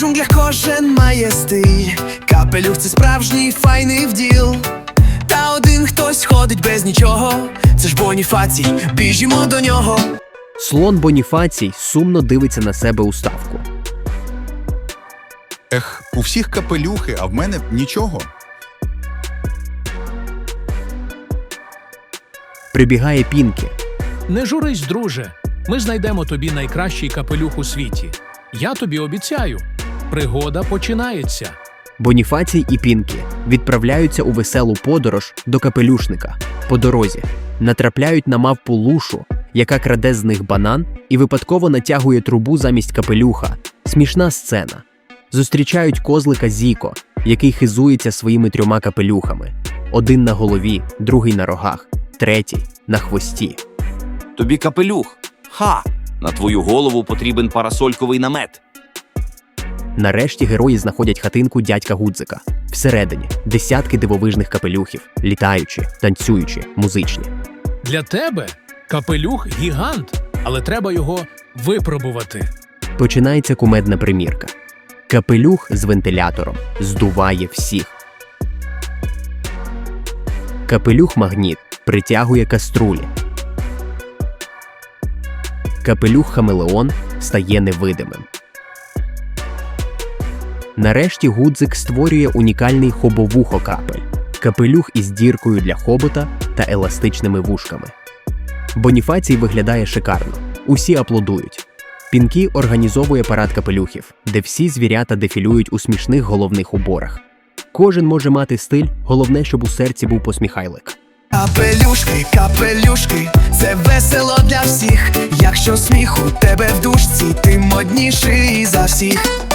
джунглях кожен має стиль. Капелюх це справжній файний вділ. Та один хтось ходить без нічого. Це ж Боніфацій, біжімо до нього. Слон Боніфацій сумно дивиться на себе у ставку. Ех, у всіх капелюхи, а в мене нічого. Прибігає Пінкі. Не журись, друже. Ми знайдемо тобі найкращий капелюх у світі. Я тобі обіцяю. Пригода починається. Боніфацій і Пінкі відправляються у веселу подорож до капелюшника. По дорозі натрапляють на мавпу лушу, яка краде з них банан і випадково натягує трубу замість капелюха. Смішна сцена. Зустрічають козлика Зіко, який хизується своїми трьома капелюхами: один на голові, другий на рогах, третій на хвості. Тобі капелюх. Ха! На твою голову потрібен парасольковий намет. Нарешті герої знаходять хатинку дядька Гудзика. Всередині десятки дивовижних капелюхів, літаючі, танцюючі, музичні. Для тебе капелюх гігант, але треба його випробувати. Починається кумедна примірка. Капелюх з вентилятором здуває всіх. Капелюх магніт притягує каструлі. Капелюх хамелеон стає невидимим. Нарешті Гудзик створює унікальний хобовухо-капель капелюх із діркою для хобота та еластичними вушками. Боніфацій виглядає шикарно. Усі аплодують. Пінкі організовує парад капелюхів, де всі звірята дефілюють у смішних головних уборах. Кожен може мати стиль, головне, щоб у серці був посміхайлик. Капелюшки, капелюшки, це весело для всіх. Якщо сміх у тебе в душці, ти модніший за всіх.